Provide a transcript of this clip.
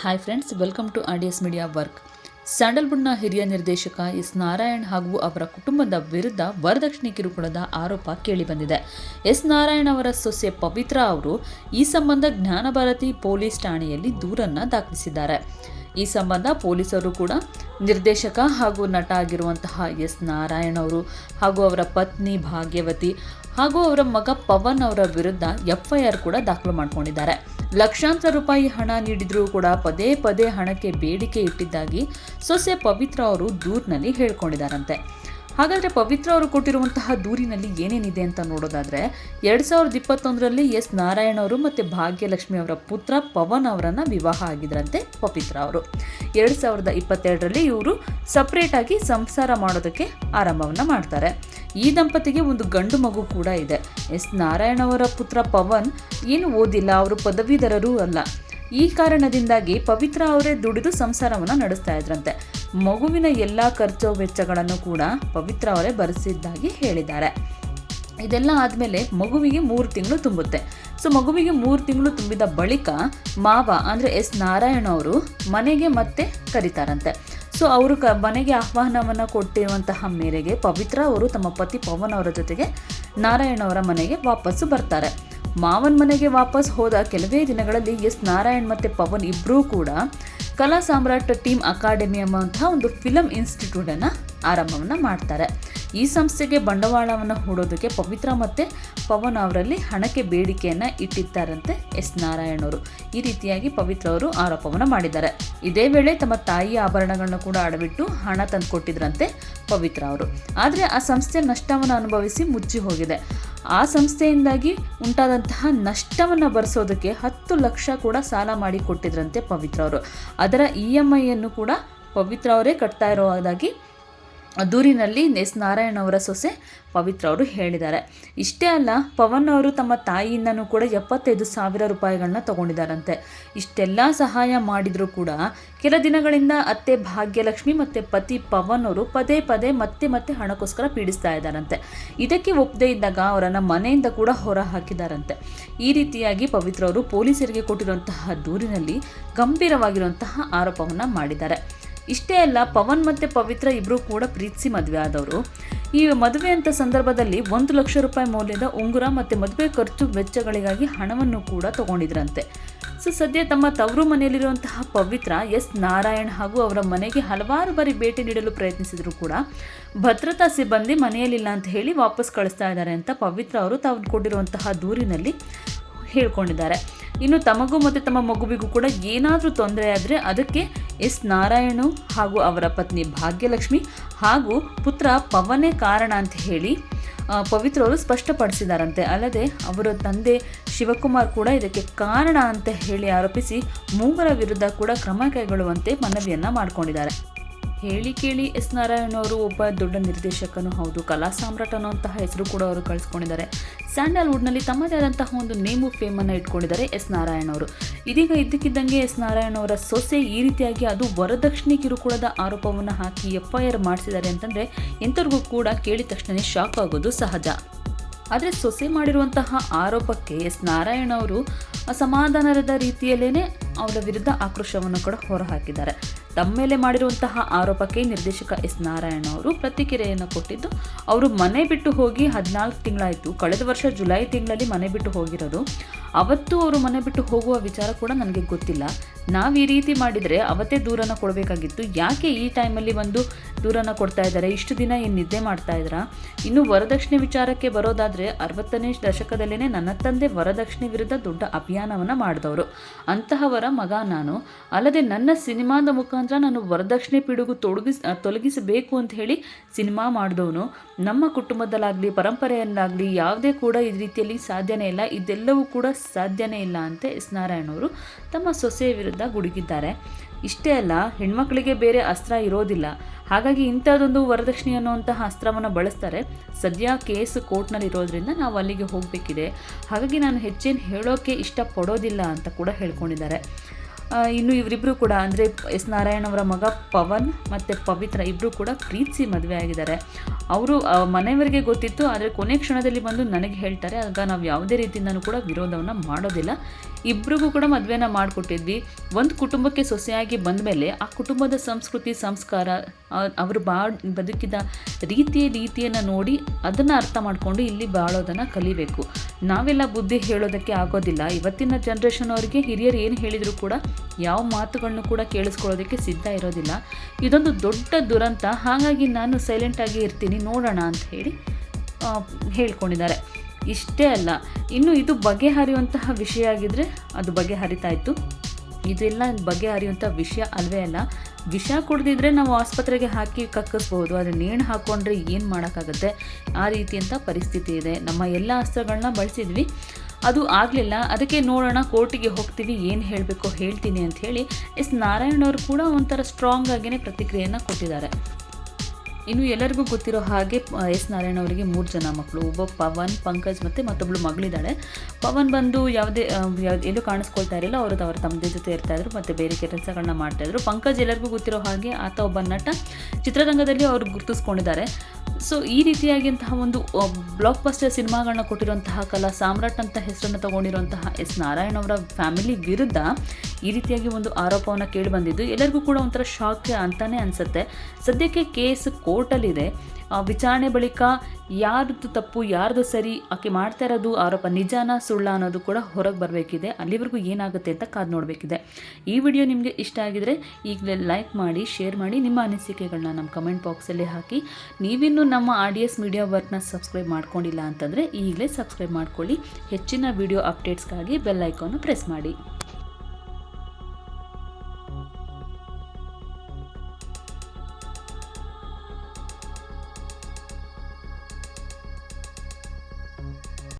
Hi friends welcome to S media work ಸ್ಯಾಂಡಲ್ವುಡ್ನ ಹಿರಿಯ ನಿರ್ದೇಶಕ S Narayan ಹಾಗೂ ಅವರ ಕುಟುಂಬದ ವಿರುದ್ಧ ವರದಕ್ಷಿಣೆ ಕಿರುಕುಳದ ಆರೋಪ ಕೇಳಿಬಂದಿದೆ. ಎಸ್ ನಾರಾಯಣ್ ಅವರ ಸೊಸೆ ಪವಿತ್ರ ಅವರು ಈ ಸಂಬಂಧ ಜ್ಞಾನಭಾರತಿ ಪೊಲೀಸ್ ಠಾಣೆಯಲ್ಲಿ ದೂರನ್ನು ದಾಖಲಿಸಿದ್ದಾರೆ. ಈ ಸಂಬಂಧ ಪೊಲೀಸರು ಕೂಡ ನಿರ್ದೇಶಕ ಹಾಗೂ ನಟ ಆಗಿರುವಂತಹ ಎಸ್ ನಾರಾಯಣ್ ಅವರು ಹಾಗೂ ಅವರ ಪತ್ನಿ ಭಾಗ್ಯವತಿ ಹಾಗೂ ಅವರ ಮಗ ಪವನ್ ಅವರ ವಿರುದ್ಧ ಎಫ್ಐಆರ್ ಕೂಡ ದಾಖಲು ಮಾಡಿಕೊಂಡಿದ್ದಾರೆ. ಲಕ್ಷಾಂತರ ರೂಪಾಯಿ ಹಣ ನೀಡಿದ್ರೂ ಕೂಡ ಪದೇ ಪದೇ ಹಣಕ್ಕೆ ಬೇಡಿಕೆ ಇಟ್ಟಿದ್ದಾಗಿ ಸೊಸೆ ಪವಿತ್ರ ಅವರು ದೂರಿನಲ್ಲಿ ಹೇಳ್ಕೊಂಡಿದ್ದಾರಂತೆ. ಹಾಗಾದರೆ ಪವಿತ್ರ ಅವರು ಕೊಟ್ಟಿರುವಂತಹ ದೂರಿನಲ್ಲಿ ಏನೇನಿದೆ ಅಂತ ನೋಡೋದಾದರೆ, ಎರಡು ಸಾವಿರದ ಇಪ್ಪತ್ತೊಂದರಲ್ಲಿ ಎಸ್ ನಾರಾಯಣ ಅವರು ಮತ್ತು ಭಾಗ್ಯಲಕ್ಷ್ಮಿ ಅವರ ಪುತ್ರ ಪವನ್ ಅವರನ್ನು ವಿವಾಹ ಆಗಿದ್ರಂತೆ ಪವಿತ್ರ ಅವರು. ಎರಡು ಸಾವಿರದ ಇಪ್ಪತ್ತೆರಡರಲ್ಲಿ ಇವರು ಸಪ್ರೇಟಾಗಿ ಸಂಸಾರ ಮಾಡೋದಕ್ಕೆ ಆರಂಭವನ್ನು ಮಾಡ್ತಾರೆ. ಈ ದಂಪತಿಗೆ ಒಂದು ಗಂಡು ಮಗು ಕೂಡ ಇದೆ. ಎಸ್. ನಾರಾಯಣ ಅವರ ಪುತ್ರ ಪವನ್ ಏನು ಓದಿಲ್ಲ, ಅವರು ಪದವೀಧರರೂ ಅಲ್ಲ. ಈ ಕಾರಣದಿಂದಾಗಿ ಪವಿತ್ರ ಅವರೇ ದುಡಿದು ಸಂಸಾರವನ್ನು ನಡೆಸ್ತಾ ಇದ್ರಂತೆ. ಮಗುವಿನ ಎಲ್ಲ ಖರ್ಚು ವೆಚ್ಚಗಳನ್ನು ಕೂಡ ಪವಿತ್ರ ಅವರೇ ಭರಿಸಿದ್ದಾಗಿ ಹೇಳಿದ್ದಾರೆ. ಇದೆಲ್ಲ ಆದಮೇಲೆ ಮಗುವಿಗೆ ಮೂರು ತಿಂಗಳು ತುಂಬುತ್ತೆ. ಸೊ, ಮಗುವಿಗೆ ಮೂರು ತಿಂಗಳು ತುಂಬಿದ ಬಳಿಕ ಮಾವ ಅಂದರೆ ಎಸ್. ನಾರಾಯಣ ಅವರು ಮನೆಗೆ ಮತ್ತೆ ಕರೀತಾರಂತೆ. ಸೊ ಅವರು ಕ ಮನೆಗೆ ಆಹ್ವಾನವನ್ನು ಕೊಟ್ಟಿರುವಂತಹ ಮೇರೆಗೆ ಪವಿತ್ರ ಅವರು ತಮ್ಮ ಪತಿ ಪವನ್ ಅವರ ಜೊತೆಗೆ ನಾರಾಯಣ ಅವರ ಮನೆಗೆ ವಾಪಸ್ಸು ಬರ್ತಾರೆ. ಮಾವನ ಮನೆಗೆ ವಾಪಸ್ ಹೋದ ಕೆಲವೇ ದಿನಗಳಲ್ಲಿ ಎಸ್ ನಾರಾಯಣ್ ಮತ್ತು ಪವನ್ ಇಬ್ಬರೂ ಕೂಡ ಕಲಾ ಸಾಮ್ರಾಟ್ ಟೀಮ್ ಅಕಾಡೆಮಿ ಎಂಬಂತಹ ಒಂದು ಫಿಲಮ್ ಇನ್ಸ್ಟಿಟ್ಯೂಟನ್ನು ಆರಂಭವನ್ನು ಮಾಡ್ತಾರೆ. ಈ ಸಂಸ್ಥೆಗೆ ಬಂಡವಾಳವನ್ನು ಹೂಡೋದಕ್ಕೆ ಪವಿತ್ರ ಮತ್ತು ಪವನ್ ಅವರಲ್ಲಿ ಹಣಕ್ಕೆ ಬೇಡಿಕೆಯನ್ನು ಇಟ್ಟಿದ್ದಾರಂತೆ ಎಸ್ ನಾರಾಯಣರು ಈ ರೀತಿಯಾಗಿ ಪವಿತ್ರ ಅವರು ಆರೋಪವನ್ನು ಮಾಡಿದ್ದಾರೆ. ಇದೇ ವೇಳೆ ತಮ್ಮ ತಾಯಿ ಆಭರಣಗಳನ್ನ ಕೂಡ ಅಡವಿಟ್ಟು ಹಣ ತಂದು ಕೊಟ್ಟಿದ್ರಂತೆ ಪವಿತ್ರ ಅವರು. ಆದರೆ ಆ ಸಂಸ್ಥೆ ನಷ್ಟವನ್ನು ಅನುಭವಿಸಿ ಮುಚ್ಚಿ ಹೋಗಿದೆ. ಆ ಸಂಸ್ಥೆಯಿಂದಾಗಿ ಉಂಟಾದಂತಹ ನಷ್ಟವನ್ನು ಭರಿಸೋದಕ್ಕೆ ಹತ್ತು ಲಕ್ಷ ಕೂಡ ಸಾಲ ಮಾಡಿ ಕೊಟ್ಟಿದ್ರಂತೆ ಪವಿತ್ರ ಅವರು. ಅದರ ಇ ಎಂ ಐಯನ್ನು ಕೂಡ ಪವಿತ್ರ ಅವರೇ ಕಟ್ತಾ ಇರೋದಾಗಿ ದೂರಿನಲ್ಲಿ ಎಸ್ ನಾರಾಯಣ್ ಅವರ ಸೊಸೆ ಪವಿತ್ರ ಅವರು ಹೇಳಿದ್ದಾರೆ. ಇಷ್ಟೇ ಅಲ್ಲ, ಪವನ್ ಅವರು ತಮ್ಮ ತಾಯಿಯಿಂದನೂ ಕೂಡ ಎಪ್ಪತ್ತೈದು ಸಾವಿರ ರೂಪಾಯಿಗಳನ್ನ ತಗೊಂಡಿದ್ದಾರಂತೆ. ಇಷ್ಟೆಲ್ಲ ಸಹಾಯ ಮಾಡಿದರೂ ಕೂಡ ಕೆಲ ದಿನಗಳಿಂದ ಅತ್ತೆ ಭಾಗ್ಯಲಕ್ಷ್ಮಿ ಮತ್ತು ಪತಿ ಪವನ್ ಅವರು ಪದೇ ಪದೇ ಮತ್ತೆ ಮತ್ತೆ ಹಣಕ್ಕೋಸ್ಕರ ಪೀಡಿಸ್ತಾ ಇದ್ದಾರಂತೆ. ಇದಕ್ಕೆ ಒಪ್ಪದೇ ಇದ್ದಾಗ ಅವರನ್ನು ಮನೆಯಿಂದ ಕೂಡ ಹೊರ ಹಾಕಿದಾರಂತೆ ಈ ರೀತಿಯಾಗಿ ಪವಿತ್ರ ಅವರು ಪೊಲೀಸರಿಗೆ ಕೊಟ್ಟಿರುವಂತಹ ದೂರಿನಲ್ಲಿ ಗಂಭೀರವಾಗಿರುವಂತಹ ಆರೋಪವನ್ನು ಮಾಡಿದ್ದಾರೆ. ಇಷ್ಟೇ ಅಲ್ಲ, ಪವನ್ ಮತ್ತು ಪವಿತ್ರ ಇಬ್ಬರು ಕೂಡ ಪ್ರೀತಿಸಿ ಮದುವೆ ಆದವರು. ಈ ಮದುವೆ ಅಂತ ಸಂದರ್ಭದಲ್ಲಿ ಒಂದು ಲಕ್ಷ ರೂಪಾಯಿ ಮೌಲ್ಯದ ಉಂಗುರ ಮತ್ತು ಮದುವೆ ಖರ್ಚು ವೆಚ್ಚಗಳಿಗಾಗಿ ಹಣವನ್ನು ಕೂಡ ತಗೊಂಡಿದ್ರಂತೆ. ಸೊ, ಸದ್ಯ ತಮ್ಮ ತವರು ಮನೆಯಲ್ಲಿರುವಂತಹ ಪವಿತ್ರ, ಎಸ್. ನಾರಾಯಣ್ ಹಾಗೂ ಅವರ ಮನೆಗೆ ಹಲವಾರು ಬಾರಿ ಭೇಟಿ ನೀಡಲು ಪ್ರಯತ್ನಿಸಿದ್ರು ಕೂಡ. ಭದ್ರತಾ ಸಿಬ್ಬಂದಿ ಮನೆಯಲ್ಲಿಲ್ಲ ಅಂತ ಹೇಳಿ ವಾಪಸ್ ಕಳಿಸ್ತಾ ಇದ್ದಾರೆ ಅಂತ ಪವಿತ್ರ ಅವರು ತಾವು ಕೊಟ್ಟಿರುವಂತಹ ದೂರಿನಲ್ಲಿ ಹೇಳ್ಕೊಂಡಿದ್ದಾರೆ. ಇನ್ನು ತಮಗೂ ಮತ್ತು ತಮ್ಮ ಮಗುವಿಗೂ ಕೂಡ ಏನಾದರೂ ತೊಂದರೆ ಆದರೆ ಅದಕ್ಕೆ ಎಸ್ ನಾರಾಯಣು ಹಾಗೂ ಅವರ ಪತ್ನಿ ಭಾಗ್ಯಲಕ್ಷ್ಮಿ ಹಾಗೂ ಪುತ್ರ ಪವನೇ ಕಾರಣ ಅಂತ ಹೇಳಿ ಪವಿತ್ರ ಅವರು ಸ್ಪಷ್ಟಪಡಿಸಿದಾರಂತೆ. ಅಲ್ಲದೆ ಅವರ ತಂದೆ ಶಿವಕುಮಾರ್ ಕೂಡ ಇದಕ್ಕೆ ಕಾರಣ ಅಂತ ಹೇಳಿ ಆರೋಪಿಸಿ ಮೂವರ ವಿರುದ್ಧ ಕೂಡ ಕ್ರಮ ಕೈಗೊಳ್ಳುವಂತೆ ಮನವಿಯನ್ನು ಮಾಡಿಕೊಂಡಿದ್ದಾರೆ. ಹೇಳಿ ಕೇಳಿ ಎಸ್ ನಾರಾಯಣ್ ಅವರು ಒಬ್ಬ ದೊಡ್ಡ ನಿರ್ದೇಶಕನೂ ಹೌದು. ಕಲಾ ಸಾಮ್ರಾಟ್ ಅನ್ನುವಂತಹ ಹೆಸರು ಕೂಡ ಅವರು ಕಳಿಸ್ಕೊಂಡಿದ್ದಾರೆ. ಸ್ಯಾಂಡಲ್ವುಡ್ನಲ್ಲಿ ತಮ್ಮದೇ ಆದಂತಹ ಒಂದು ನೇಮು ಫೇಮನ್ನು ಇಟ್ಕೊಂಡಿದ್ದಾರೆ ಎಸ್ ನಾರಾಯಣ್ ಅವರು. ಇದೀಗ ಇದ್ದಕ್ಕಿದ್ದಂಗೆ ಎಸ್ ನಾರಾಯಣ್ ಅವರ ಸೊಸೆ ಈ ರೀತಿಯಾಗಿ ಅದು ವರದಕ್ಷಿಣೆ ಕಿರುಕುಳದ ಆರೋಪವನ್ನು ಹಾಕಿ ಎಫ್ ಐ ಆರ್ ಮಾಡಿಸಿದ್ದಾರೆ ಅಂತಂದರೆ ಎಂಥವ್ರಿಗೂ ಕೂಡ ಕೇಳಿದ ತಕ್ಷಣ ಶಾಕ್ ಆಗೋದು ಸಹಜ. ಆದರೆ ಸೊಸೆ ಮಾಡಿರುವಂತಹ ಆರೋಪಕ್ಕೆ ಎಸ್ ನಾರಾಯಣ್ ಅವರು ಅಸಮಾಧಾನದ ರೀತಿಯಲ್ಲೇ ಅವರ ವಿರುದ್ಧ ಆಕ್ರೋಶವನ್ನು ಕೂಡ ಹೊರಹಾಕಿದ್ದಾರೆ. ತಮ್ಮ ಮೇಲೆ ಮಾಡಿರುವಂತಹ ಆರೋಪಕ್ಕೆ ನಿರ್ದೇಶಕ ಎಸ್ ನಾರಾಯಣ ಅವರು ಪ್ರತಿಕ್ರಿಯೆಯನ್ನು ಕೊಟ್ಟಿದ್ದು, ಅವರು ಮನೆ ಬಿಟ್ಟು ಹೋಗಿ ಹದಿನಾಲ್ಕು ತಿಂಗಳಾಯಿತು. ಕಳೆದ ವರ್ಷ ಜುಲೈ ತಿಂಗಳಲ್ಲಿ ಮನೆ ಬಿಟ್ಟು ಹೋಗಿರೋದು. ಅವತ್ತು ಅವರು ಮನೆ ಬಿಟ್ಟು ಹೋಗುವ ವಿಚಾರ ಕೂಡ ನನಗೆ ಗೊತ್ತಿಲ್ಲ. ನಾವು ಈ ರೀತಿ ಮಾಡಿದರೆ ಅವತ್ತೇ ದೂರನ ಕೊಡಬೇಕಾಗಿತ್ತು. ಯಾಕೆ ಈ ಟೈಮಲ್ಲಿ ಒಂದು ದೂರನ ಕೊಡ್ತಾ ಇದ್ದಾರೆ. ಇಷ್ಟು ದಿನ ಏನು ನಿದ್ದೆ ಮಾಡ್ತಾ ಇದ್ರಾ? ಇನ್ನು ವರದಕ್ಷಿಣೆ ವಿಚಾರಕ್ಕೆ ಬರೋದಾದರೆ ಅರವತ್ತನೇ ದಶಕದಲ್ಲೇ ನನ್ನ ತಂದೆ ವರದಕ್ಷಿಣೆ ವಿರುದ್ಧ ದೊಡ್ಡ ಅಭಿಯಾನವನ್ನು ಮಾಡಿದವರು. ಅಂತಹವರ ಮಗ ನಾನು. ಅಲ್ಲದೆ ನನ್ನ ಸಿನಿಮಾದ ಮುಖಾಂತರ ನಾನು ವರದಕ್ಷಿಣೆ ಪಿಡುಗು ತೊಡಗಿಸ್ ತೊಲಗಿಸಬೇಕು ಅಂತ ಹೇಳಿ ಸಿನಿಮಾ ಮಾಡಿದವನು. ನಮ್ಮ ಕುಟುಂಬದಲ್ಲಾಗಲಿ, ಪರಂಪರೆಯಲ್ಲಾಗಲಿ ಯಾವುದೇ ಕೂಡ ಈ ರೀತಿಯಲ್ಲಿ ಸಾಧ್ಯನೇ ಇಲ್ಲ. ಇದೆಲ್ಲವೂ ಕೂಡ ಸಾಧ್ಯನೇ ಇಲ್ಲ ಅಂತ ಎಸ್ ನಾರಾಯಣ್ ಅವರು ತಮ್ಮ ಸೊಸೆಯ ವಿರುದ್ಧ ಗುಡುಗಿದ್ದಾರೆ. ಇಷ್ಟೇ ಅಲ್ಲ, ಹೆಣ್ಮಕ್ಳಿಗೆ ಬೇರೆ ಅಸ್ತ್ರ ಇರೋದಿಲ್ಲ. ಹಾಗಾಗಿ ಇಂಥದ್ದೊಂದು ವರದಕ್ಷಿಣೆ ಅನ್ನುವಂತಹ ಅಸ್ತ್ರವನ್ನು ಬಳಸ್ತಾರೆ. ಸದ್ಯ ಕೇಸ್ ಕೋರ್ಟ್ನಲ್ಲಿ ಇರೋದ್ರಿಂದ ನಾವು ಅಲ್ಲಿಗೆ ಹೋಗಬೇಕಿದೆ. ಹಾಗಾಗಿ ನಾನು ಹೆಚ್ಚೇನು ಹೇಳೋಕ್ಕೆ ಇಷ್ಟಪಡೋದಿಲ್ಲ ಅಂತ ಕೂಡ ಹೇಳ್ಕೊಂಡಿದ್ದಾರೆ. ಇನ್ನು ಇವರಿಬ್ಬರು ಕೂಡ ಅಂದರೆ ಎಸ್ ನಾರಾಯಣ್ ಅವರ ಮಗ ಪವನ್ ಮತ್ತು ಪವಿತ್ರ ಇಬ್ಬರು ಕೂಡ ಪ್ರೀತಿಸಿ ಮದುವೆ ಆಗಿದ್ದಾರೆ. ಅವರು ಮನೆಯವರಿಗೆ ಗೊತ್ತಿತ್ತು, ಆದರೆ ಕೊನೆ ಕ್ಷಣದಲ್ಲಿ ಬಂದು ನನಗೆ ಹೇಳ್ತಾರೆ, ಆಗ ನಾವು ಯಾವುದೇ ರೀತಿಯಿಂದನೂ ಕೂಡ ವಿರೋಧವನ್ನು ಮಾಡೋದಿಲ್ಲ. ಇಬ್ಬರಿಗೂ ಕೂಡ ಮದುವೆನ ಮಾಡಿಕೊಟ್ಟಿದ್ವಿ. ಒಂದು ಕುಟುಂಬಕ್ಕೆ ಸೊಸೆಯಾಗಿ ಬಂದ ಮೇಲೆ ಆ ಕುಟುಂಬದ ಸಂಸ್ಕೃತಿ, ಸಂಸ್ಕಾರ ಅವರು ಬಾ ಬದುಕಿದ ರೀತಿ ರೀತಿಯನ್ನು ನೋಡಿ ಅದನ್ನು ಅರ್ಥ ಮಾಡಿಕೊಂಡು ಇಲ್ಲಿ ಬಾಳೋದನ್ನು ಕಲಿಬೇಕು. ನಾವೆಲ್ಲ ಬುದ್ಧಿ ಹೇಳೋದಕ್ಕೆ ಆಗೋದಿಲ್ಲ. ಇವತ್ತಿನ ಜನ್ರೇಷನ್ ಅವರಿಗೆ ಹಿರಿಯರು ಏನು ಹೇಳಿದರೂ ಕೂಡ ಯಾವ ಮಾತುಗಳನ್ನು ಕೂಡ ಕೇಳಿಸ್ಕೊಳ್ಳೋದಕ್ಕೆ ಸಿದ್ಧ ಇರೋದಿಲ್ಲ. ಇದೊಂದು ದೊಡ್ಡ ದುರಂತ. ಹಾಗಾಗಿ ನಾನು ಸೈಲೆಂಟಾಗಿ ಇರ್ತೀನಿ. ನೋಡೋಣ ಅಂತ ಹೇಳಿ ಹೇಳ್ಕೊಂಡಿದ್ದಾರೆ. ಇಷ್ಟೇ ಅಲ್ಲ. ಇನ್ನು ಇದು ಬಗೆಹರಿಯುವಂತಹ ವಿಷಯ ಆಗಿದ್ದರೆ ಅದು ಬಗೆಹರಿತಾ ಇತ್ತು. ಇದೆಲ್ಲ ಬಗೆಹರಿಯುವಂಥ ವಿಷಯ ಅಲ್ವೇ ಅಲ್ಲ. ವಿಷ ಕುಡ್ದಿದ್ರೆ ನಾವು ಆಸ್ಪತ್ರೆಗೆ ಹಾಕಿ ಕಕ್ಕಿಸ್ಬೋದು, ಆದರೆ ನೇಣು ಹಾಕ್ಕೊಂಡ್ರೆ ಏನು ಮಾಡೋಕ್ಕಾಗುತ್ತೆ? ಆ ರೀತಿಯಂಥ ಪರಿಸ್ಥಿತಿ ಇದೆ. ನಮ್ಮ ಎಲ್ಲ ಅಸ್ತ್ರಗಳನ್ನ ಬಳಸಿದ್ವಿ. ಅದು ಆಗಲಿಲ್ಲ. ಅದಕ್ಕೆ ನೋಡೋಣ, ಕೋರ್ಟಿಗೆ ಹೋಗ್ತೀವಿ, ಏನು ಹೇಳಬೇಕೋ ಹೇಳ್ತೀನಿ ಅಂತ ಹೇಳಿ ಎಸ್ ನಾರಾಯಣ್ ಅವರು ಕೂಡ ಒಂಥರ ಸ್ಟ್ರಾಂಗ್ ಆಗಿಯೇ ಪ್ರತಿಕ್ರಿಯೆಯನ್ನು ಕೊಟ್ಟಿದ್ದಾರೆ. ಇನ್ನು ಎಲ್ಲರಿಗೂ ಗೊತ್ತಿರೋ ಹಾಗೆ ಎಸ್ ನಾರಾಯಣ ಅವರಿಗೆ ಮೂರು ಜನ ಮಕ್ಕಳು ಒಬ್ಬ ಪವನ್, ಪಂಕಜ್ ಮತ್ತು ಮತ್ತೊಬ್ಬಳು ಮಗಳಿದ್ದಾಳೆ. ಪವನ್ ಬಂದು ಯಾವುದೇ ಯಾವ್ದು ಎಲ್ಲೂ ಕಾಣಿಸ್ಕೊಳ್ತಾ ಇರಲಿಲ್ಲ, ಅವರು ಅವರ ತಮ್ಮದೇ ಜೊತೆ ಇರ್ತಾಯಿದ್ರು ಮತ್ತು ಬೇರೆ ಕೆಲಸಗಳನ್ನ ಮಾಡ್ತಾಯಿದ್ರು ಪಂಕಜ್ ಎಲ್ಲರಿಗೂ ಗೊತ್ತಿರೋ ಹಾಗೆ ಆತ ಒಬ್ಬ ನಟ. ಚಿತ್ರರಂಗದಲ್ಲಿ ಅವರು ಗುರುತಿಸ್ಕೊಂಡಿದ್ದಾರೆ. ಸೊ ಈ ರೀತಿಯಾಗಿಂತಹ ಒಂದು ಬ್ಲಾಕ್ ಬಸ್ಟರ್ ಸಿನಿಮಾಗಳನ್ನ ಕೊಟ್ಟಿರುವಂತಹ ಕಲಾ ಸಾಮ್ರಾಟ್ ಅಂತ ಹೆಸರನ್ನು ತಗೊಂಡಿರುವಂತಹ ಎಸ್ ನಾರಾಯಣ್ ಅವರ ಫ್ಯಾಮಿಲಿ ವಿರುದ್ಧ ಈ ರೀತಿಯಾಗಿ ಒಂದು ಆರೋಪವನ್ನು ಕೇಳಿ ಬಂದಿದ್ದು. ಎಲ್ಲರಿಗೂ ಕೂಡ ಒಂಥರ ಶಾಕ್ ಅಂತಾನೆ ಅನಿಸುತ್ತೆ. ಸದ್ಯಕ್ಕೆ ಕೇಸ್ ಕೋರ್ಟಲ್ಲಿದೆ ವಿಚಾರಣೆ ಬಳಿಕ ಯಾರದ್ದು ತಪ್ಪು ಯಾರ್ದು ಸರಿ, ಆಕೆ ಮಾಡ್ತಾ ಇರೋದು, ಆರೋಪ ನಿಜಾನ, ಸುಳ್ಳ ಅನ್ನೋದು ಕೂಡ ಹೊರಗೆ ಬರಬೇಕಿದೆ. ಅಲ್ಲಿವರೆಗೂ ಏನಾಗುತ್ತೆ ಅಂತ ಕಾದು ನೋಡಬೇಕಿದೆ. ಈ ವಿಡಿಯೋ ನಿಮಗೆ ಇಷ್ಟ ಆಗಿದರೆ ಈಗಲೇ ಲೈಕ್ ಮಾಡಿ ಶೇರ್ ಮಾಡಿ, ನಿಮ್ಮ ಅನಿಸಿಕೆಗಳನ್ನ ನಮ್ಮ ಕಮೆಂಟ್ ಬಾಕ್ಸಲ್ಲಿ ಹಾಕಿ. ನೀವಿನ್ನೂ ನಮ್ಮ ಆರ್ ಡಿ ಎಸ್ ಮೀಡಿಯಾ ವರ್ಕ್ನ ಸಬ್ಸ್ಕ್ರೈಬ್ ಮಾಡ್ಕೊಂಡಿಲ್ಲ ಅಂತಂದರೆ ಈಗಲೇ ಸಬ್ಸ್ಕ್ರೈಬ್ ಮಾಡ್ಕೊಳ್ಳಿ. ಹೆಚ್ಚಿನ ವಿಡಿಯೋ ಅಪ್ಡೇಟ್ಸ್ಗಾಗಿ ಬೆಲ್ ಐಕಾನ್ನ ಪ್ರೆಸ್ ಮಾಡಿ.